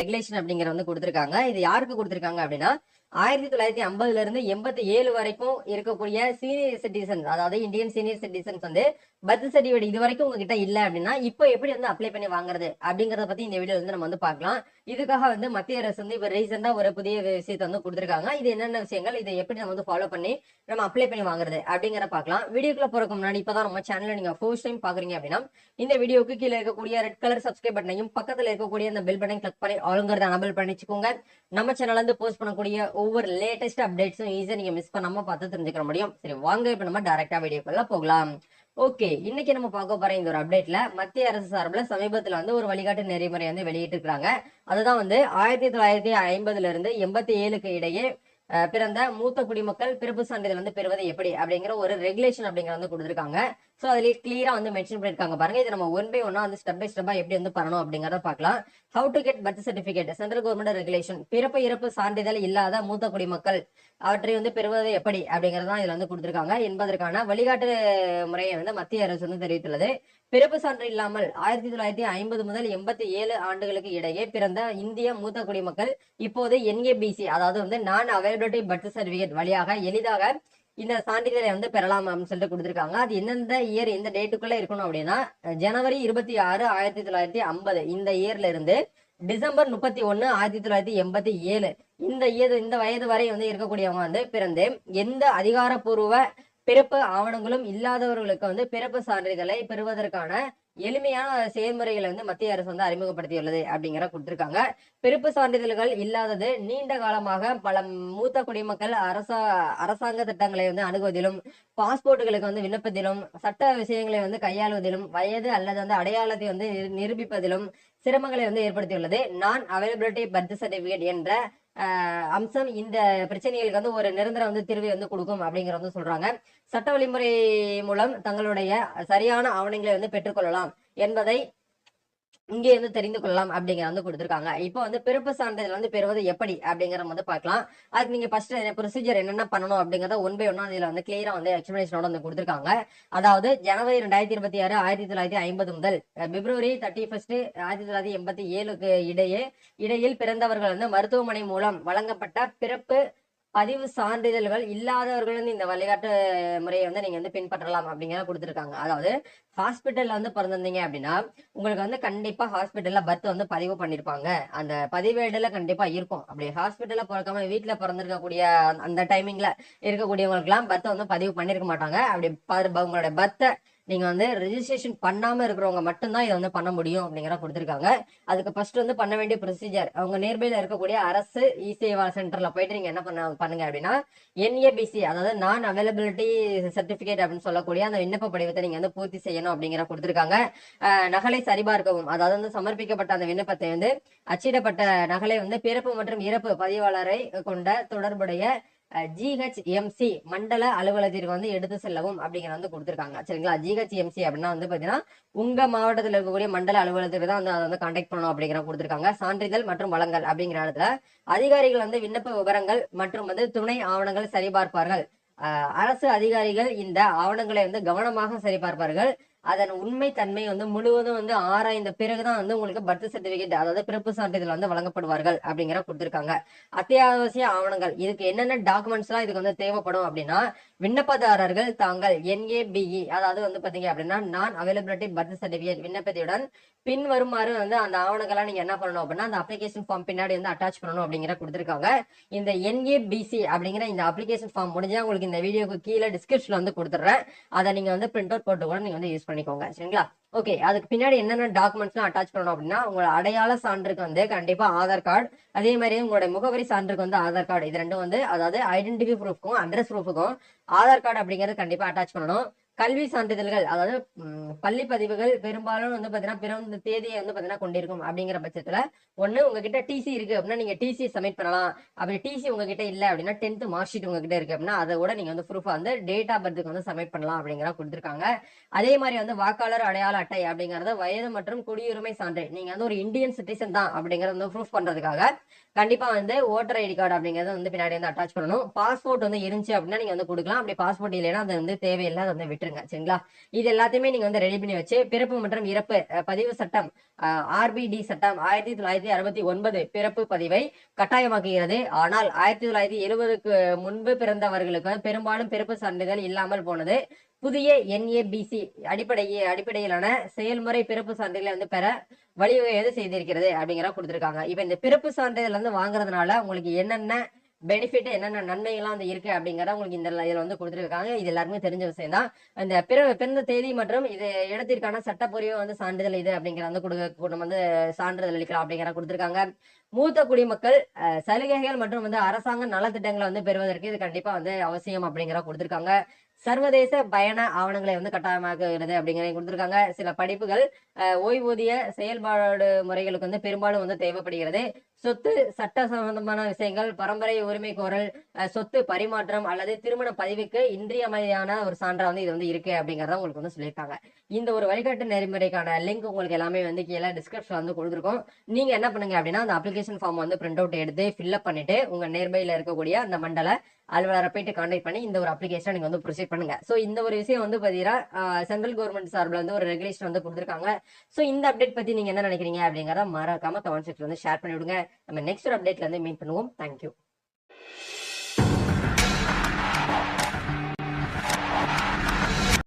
Regulation அப்படிங்கிற வந்து கொடுத்துருக்காங்க. இது யாருக்கு கொடுத்துருக்காங்க அப்படின்னா ஆயிரத்தி தொள்ளாயிரத்தி ஐம்பதுல இருந்து எண்பத்தி ஏழு வரைக்கும் இருக்கக்கூடிய சீனியர் சிட்டிசன்ஸ் அதாவது இந்தியன் சீனியர் சிட்டிசன்ஸ் வந்து பர்த் சர்டிஃபிகேட் இது வரைக்கும் உங்ககிட்ட இல்ல அப்படின்னா இப்போ எப்படி வந்து அப்ளை பண்ணி வாங்குறது அப்படிங்கறத பத்தி இந்த வீடியோ வந்து நம்ம வந்து பார்க்கலாம். இதுக்காக வந்து மத்திய அரசு வந்து இப்ப ரீசெண்டா ஒரு புதிய விஷயத்தை வந்து கொடுத்துருக்காங்க. இது என்னென்ன விஷயங்கள் இதை எப்படி நம்ம வந்து ஃபாலோ பண்ணி நம்ம அப்ளை பண்ணி வாங்குறது அப்படிங்கிற பார்க்கலாம். வீடியோக்குள்ள போறதுக்கு முன்னாடி இப்பதான் நம்ம சேனல்ல நீங்க ஃபர்ஸ்ட் டைம் பாக்குறீங்க அப்படின்னா இந்த வீடியோக்கு கீழே இருக்கக்கூடிய ரெட் கலர் சப்ஸ்கிரைப் பட்டனையும் பக்கத்துல இருக்கக்கூடிய அந்த பெல் பட்டனையும் கிளிக் பண்ணி ஆளுங்கிறத அனபிள் பண்ணி வச்சுக்கோங்க நம்ம சேனல்ல இருந்து போஸ்ட் பண்ணக்கூடிய ஒவ்வொரு லேட்டஸ்ட் அப்டேட்ஸும் ஈஸியாக நீங்க மிஸ் பண்ணாம பார்த்து தெரிஞ்சுக்க முடியும். சரி வாங்க இப்ப நம்ம டேரெக்டாக வீடியோக்குள்ள போகலாம். ஓகே இன்னைக்கு நம்ம பார்க்க போற இந்த ஒரு அப்டேட்ல மத்திய அரசு சார்பில் சமீபத்துல வந்து ஒரு வழிகாட்டு நெறிமுறை வந்து வெளியிட்டு இருக்காங்க அதுதான் வந்து ஆயிரத்தி தொள்ளாயிரத்தி ஐம்பதுல இருந்து எண்பத்தி ஏழுக்கு இடையே பிறந்த மூத்த குடிமக்கள் பிறப்பு சான்றிதழ் வந்து பெறுவது எப்படி அப்படிங்கிற ஒரு ரெகுலேஷன் அப்படிங்கிற வந்து கொடுத்துருக்காங்க. ஸோ அதுலேயே கிளியராக வந்து மென்ஷன் பண்ணிருக்காங்க. பாருங்க இது நம்ம ஒன் பை ஒன்னா வந்து ஸ்டெப் பை ஸ்டெப்பா எப்படி வந்து பண்ணணும் அப்படிங்கறத பார்க்கலாம். How to get birth certificate central government regulation பிறப்பு இறப்பு சான்றிதழ் இல்லாத மூத்த குடிமக்கள் அவற்றை வந்து பெறுவது எப்படி அப்படிங்கறதான் இதுல வந்து கொடுத்திருக்காங்க. என்பதற்கான வழிகாட்டு முறையை வந்து மத்திய அரசு வந்து தெரிவித்துள்ளது. பிறப்பு சான்று இல்லாமல் ஆயிரத்தி தொள்ளாயிரத்தி ஐம்பது முதல் எண்பத்தி ஏழு ஆண்டுகளுக்கு இடையே பிறந்த இந்திய மூத்த குடிமக்கள் இப்போது என்ஏபிசி அதாவது வந்து நான் அவைலபிலிட்டி பர்த் சர்டிபிகேட் வழியாக எளிதாக இந்த சான்றிதழை வந்து பெறலாம் அப்படின்னு சொல்லிட்டு கொடுத்துருக்காங்க. அது எந்தெந்த இயர் எந்த டேட்டுக்குள்ள இருக்கணும் அப்படின்னா ஜனவரி இருபத்தி ஆறு ஆயிரத்தி தொள்ளாயிரத்தி ஐம்பது. இந்த இயர்ல இருந்து டிசம்பர் முப்பத்தி ஒன்னு ஆயிரத்தி தொள்ளாயிரத்தி எண்பத்தி ஏழு. இந்த இயது இந்த வயது வரை வந்து இருக்கக்கூடியவங்க வந்து பிறந்து எந்த அதிகாரப்பூர்வ பிறப்பு ஆவணங்களும் இல்லாதவர்களுக்கு வந்து பிறப்பு சான்றிதழை பெறுவதற்கான எளிமையான செயல்முறைகளை வந்து மத்திய அரசு வந்து அறிமுகப்படுத்தியுள்ளது அப்படிங்கிற கொடுத்திருக்காங்க. பிறப்பு சான்றிதழ்கள் இல்லாதது நீண்ட காலமாக பல மூத்த குடிமக்கள் அரசா அரசாங்க திட்டங்களை வந்து அணுகுவதிலும் பாஸ்போர்ட்டுகளுக்கு வந்து விண்ணப்பத்திலும் சட்ட விஷயங்களை வந்து கையாளுவதிலும் வயது அல்லது வந்து அடையாளத்தை வந்து நிரூபிப்பதிலும் சிரமங்களை வந்து ஏற்படுத்தியுள்ளது. நான் அவைலபிலிட்டி பர்த் சர்டிபிகேட் என்ற அம்சம் இந்த பிரச்சனைகளுக்கு வந்து ஒரு நிரந்தர வந்து தீர்வை வந்து கொடுக்கும் அப்படிங்கிற வந்து சொல்றாங்க. சட்ட வழிமுறை மூலம் தங்களுடைய சரியான ஆவணங்களை வந்து பெற்றுக்கொள்ளலாம் என்பதை இங்கே இருந்து தெரிந்து கொள்ளலாம் அப்படிங்கிற வந்து கொடுத்துருக்காங்க. இப்போ வந்து பிறப்பு சான்றிதழ் வந்து பெறுவது எப்படி அப்படிங்கிற வந்து பார்க்கலாம். அதுக்கு நீங்க ஃபர்ஸ்ட் ப்ரொசீஜர் என்னென்ன பண்ணணும் அப்படிங்கறத ஒன் பை ஒன்னா இதுல வந்து கிளியரா வந்து எக்ஸ்பிளேஷனோட வந்து கொடுத்துருக்காங்க. அதாவது ஜனவரி ரெண்டாயிரத்தி இருபத்தி ஆறு ஆயிரத்தி தொள்ளாயிரத்தி ஐம்பது முதல் பிப்ரவரி தேர்ட்டி ஃபர்ஸ்ட் ஆயிரத்தி தொள்ளாயிரத்தி எண்பத்தி ஏழுக்கு இடையே இடையில் பிறந்தவர்கள் வந்து மருத்துவமனை மூலம் வழங்கப்பட்ட பிறப்பு பதிவு சான்றிதழ்கள் இல்லாதவர்கள் வந்து இந்த வழிகாட்டு முறையை வந்து நீங்க வந்து பின்பற்றலாம் அப்படிங்கிற கொடுத்துருக்காங்க. அதாவது ஹாஸ்பிட்டல்ல வந்து பிறந்திருந்தீங்க அப்படின்னா உங்களுக்கு வந்து கண்டிப்பா ஹாஸ்பிட்டல்ல பர்த் வந்து பதிவு பண்ணிருப்பாங்க. அந்த பதிவேடுல கண்டிப்பா இருக்கும். அப்படி ஹாஸ்பிட்டல்ல பிறக்காம வீட்டுல பிறந்திருக்கக்கூடிய அந்த டைமிங்ல இருக்கக்கூடியவங்களுக்கு எல்லாம் பர்த் வந்து பதிவு பண்ணிருக்க மாட்டாங்க. அப்படி ப- உங்களோட பர்த்தை நீங்க வந்து ரெஜிஸ்ட்ரேஷன் பண்ணாம இருக்கிறவங்க மட்டும்தான் இதை வந்து பண்ண முடியும் அப்படிங்கிற கொடுத்துருக்காங்க. அதுக்கு ஃபர்ஸ்ட் வந்து பண்ண வேண்டிய ப்ரொசீஜர் அவங்க நியர்பைல இருக்கக்கூடிய அரசு இ சேவா சென்டர்ல போயிட்டு நீங்க என்ன பண்ண பண்ணுங்க அப்படின்னா என்ஏபிசி அதாவது நான் அவைலபிலிட்டி சர்டிபிகேட் அப்படின்னு சொல்லக்கூடிய அந்த விண்ணப்ப படிவத்தை நீங்க வந்து பூர்த்தி செய்யணும் அப்படிங்கிற கொடுத்துருக்காங்க. நகலை சரிபார்க்கவும் அதாவது வந்து சமர்ப்பிக்கப்பட்ட அந்த விண்ணப்பத்தை வந்து அச்சிடப்பட்ட நகலை வந்து பிறப்பு மற்றும் இறப்பு பதிவாளரை கொண்ட தொடர்புடைய ஜிஹெச்எம்சி மண்டல அலுவலகத்திற்கு வந்து எடுத்து செல்லவும் அப்படிங்கிற வந்து கொடுத்துருக்காங்க. சரிங்களா? ஜிஹெச்எம்சி அப்படின்னா வந்து பாத்தீங்கன்னா உங்க மாவட்டத்தில் இருக்கக்கூடிய மண்டல அலுவலகத்துக்கு தான் வந்து அதை வந்து கான்டாக்ட் பண்ணணும் அப்படிங்கிற கொடுத்துருக்காங்க. சான்றிதழ் மற்றும் வளங்கள் அப்படிங்கிற இடத்துல அதிகாரிகள் வந்து விண்ணப்ப விவரங்கள் மற்றும் வந்து துணை ஆவணங்கள் சரிபார்ப்பார்கள். அரசு அதிகாரிகள் இந்த ஆவணங்களை வந்து கவனமாக சரிபார்ப்பார்கள். அதன் உண்மை தன்மை வந்து முழுவதும் வந்து ஆராய்ந்த பிறகுதான் வந்து உங்களுக்கு பர்த் சர்டிபிகேட் அதாவது பிறப்பு சான்றிதழ் வந்து வழங்கப்படுவார்கள் அப்படிங்கிற கொடுத்துருக்காங்க. அத்தியாவசிய ஆவணங்கள் இதுக்கு என்னென்ன டாக்குமெண்ட்ஸ் எல்லாம் இதுக்கு வந்து தேவைப்படும் அப்படின்னா விண்ணப்பதாரர்கள் தாங்கள் என்ஏபிஇ அதாவது வந்து பாத்தீங்க அப்படின்னா நான் அவைலபிலிட்டி பர்த் சர்டிபிகேட் விண்ணப்பத்தையுடன் பின் வருமாறு வந்து அந்த ஆவணங்கள்லாம் நீங்க என்ன பண்ணணும் அப்படின்னா அந்த அப்ளிகேஷன் ஃபார்ம் பின்னாடி வந்து அட்டாச் பண்ணணும் அப்படிங்கிற கொடுத்துருக்காங்க. இந்த என்ஏபிசி அப்படிங்கிற இந்த அப்ளிகேஷன் ஃபார்ம் முடிஞ்சா உங்களுக்கு இந்த வீடியோக்கு கீழே டிஸ்கிரிப்ஷன்ல வந்து கொடுத்துட்றேன். அதை நீங்க வந்து பிரிண்ட் அவுட் போட்டு கூட நீங்க வந்து யூஸ் பண்ணிக்கோங்க. சரிங்களா? ஓகே அதுக்கு பின்னாடி என்னென்ன டாக்குமெண்ட்ஸ்லாம் அட்டாச் பண்ணணும் அப்படின்னா உங்களோட அடையாள சான்றுக்கு வந்து கண்டிப்பா ஆதார் கார்டு அதே மாதிரி உங்களோட முகவரி சான்றுக்கு வந்து ஆதார் கார்டு இது ரெண்டும் வந்து அதாவது ஐடென்டிட்டி ப்ரூஃப்க்கும் அட்ரஸ் ப்ரூஃபுக்கும் ஆதார் கார்டு அப்படிங்கிறது கண்டிப்பா அட்டாச் பண்ணணும். கல்வி சான்றிதழ்கள் அதாவது பள்ளி பதிவுகள் பெரும்பாலும் வந்து பாத்தீங்கன்னா பிறந்த தேதியை வந்து பாத்தீங்கன்னா கொண்டிருக்கும் அப்படிங்கிற பட்சத்துல ஒண்ணு உங்ககிட்ட டிசி இருக்கு அப்படின்னா நீங்க டிசி சப்மிட் பண்ணலாம். அப்படி டிசி உங்ககிட்ட இல்ல அப்படின்னா டென்த் மார்க் ஷீட் உங்ககிட்ட இருக்கு அப்படின்னா அதை கூட நீங்க வந்து ப்ரூஃபா வந்து டேட் ஆஃப் பர்த்துக்கு வந்து சப்மிட் பண்ணலாம் அப்படிங்கிற கொடுத்திருக்காங்க. அதே மாதிரி வந்து வாக்காளர் அடையாள அட்டை அப்படிங்கறது வயது மற்றும் குடியுரிமை சான்று. நீங்க வந்து ஒரு இந்தியன் சிட்டிசன் தான் அப்படிங்கறத வந்து ப்ரூஃப் பண்றதுக்காக கண்டிப்பா வந்து ஓட்டர் ஐடி கார்டு அப்படிங்கறத வந்து பின்னாடி வந்து அட்டாச் பண்ணணும். பாஸ்போர்ட் வந்து இருந்துச்சு அப்படின்னா நீங்க வந்து கொடுக்கலாம். அப்படி பாஸ்போர்ட் இல்லைன்னா அது வந்து தேவையில்லை. அதை வந்து விட்டு விட்டுருங்க சரிங்களா? இது எல்லாத்தையுமே நீங்க வந்து ரெடி பண்ணி வச்சு பிறப்பு மற்றும் இறப்பு பதிவு சட்டம் ஆர்பிடி சட்டம் ஆயிரத்தி தொள்ளாயிரத்தி அறுபத்தி ஒன்பது பிறப்பு பதிவை கட்டாயமாக்குகிறது. ஆனால் ஆயிரத்தி தொள்ளாயிரத்தி எழுபதுக்கு முன்பு பிறந்தவர்களுக்கு பெரும்பாலும் பிறப்பு சான்றிதழ் இல்லாமல் போனது. புதிய என்ஏபிசி அடிப்படை அடிப்படையிலான செயல்முறை பிறப்பு சான்றிதழை வந்து பெற வழிவகை வந்து செய்திருக்கிறது அப்படிங்கிற கொடுத்திருக்காங்க. இப்ப இந்த பிறப்பு சான்றிதழ் வந்து வாங்குறதுனால உங்களுக்கு என்னென்ன பெனிஃபிட் என்னென்ன நன்மைகள்லாம் வந்து இருக்கு அப்படிங்கிறத உங்களுக்கு இந்த இதுல வந்து கொடுத்துருக்காங்க. இது எல்லாருமே தெரிஞ்ச விஷயம் தான். இந்த பிற பிறந்த தேதி மற்றும் இது இடத்திற்கான சட்டப்பூர்வ வந்து சான்றிதழ் இது அப்படிங்கிற வந்து கொடுக்க நம்ம வந்து சான்றிதழ் அளிக்கலாம் அப்படிங்கிற கொடுத்துருக்காங்க. மூத்த குடிமக்கள் அஹ், சலுகைகள் மற்றும் வந்து அரசாங்க நலத்திட்டங்களை வந்து பெறுவதற்கு இது கண்டிப்பா வந்து அவசியம் அப்படிங்கிற கொடுத்துருக்காங்க. சர்வதேச பயண ஆவணங்களை வந்து கட்டாயமாக்குகிறது அப்படிங்கிற கொடுத்திருக்காங்க. சில படிப்புகள் ஓய்வூதிய செயல்பாடு முறைகளுக்கு வந்து பெரும்பாலும் வந்து தேவைப்படுகிறது. சொத்து சட்ட சம்பந்தமான விஷயங்கள் பரம்பரை உரிமை கோரல் சொத்து பரிமாற்றம் அல்லது திருமண பதிவுக்கு இன்றியமையான ஒரு சான்றா வந்து இது வந்து இருக்கு அப்படிங்கறத உங்களுக்கு வந்து சொல்லியிருக்காங்க. இந்த ஒரு வழிகாட்டு நெறிமுறைக்கான லிங்க் உங்களுக்கு எல்லாமே வந்து கீழே டிஸ்கிரிப்ஷன் வந்து கொடுத்துருக்கோம். நீங்க என்ன பண்ணுங்க அப்படின்னா அந்த அப்ளிகேஷன் ஃபார்ம் வந்து பிரிண்ட் அவுட் எடுத்து ஃபில்அப் பண்ணிட்டு உங்க நேர்மையில இருக்கக்கூடிய அந்த மண்டல அலுவலரை போயிட்டு கான்டாக்ட் பண்ணி இந்த ஒரு அப்ளிகேஷன் நீங்க வந்து ப்ரொசீட் பண்ணுங்க. ஸோ இந்த ஒரு விஷயம் வந்து பாத்தீங்கன்னா சென்ட்ரல் கவர்மெண்ட் சார்பில் வந்து ஒரு ரெகுலேஷன் வந்து கொடுத்துருக்காங்க. ஸோ இந்த அப்டேட் பத்தி நீங்க என்ன நினைக்கிறீங்க அப்படிங்கறத மறக்காம கமெண்ட் செக்ஷன் வந்து ஷேர் பண்ணி விடுங்க நம்ம நெக்ஸ்ட் ஒரு அப்டேட்ல வந்து மீட் பண்ணுவோம். தேங்க்யூ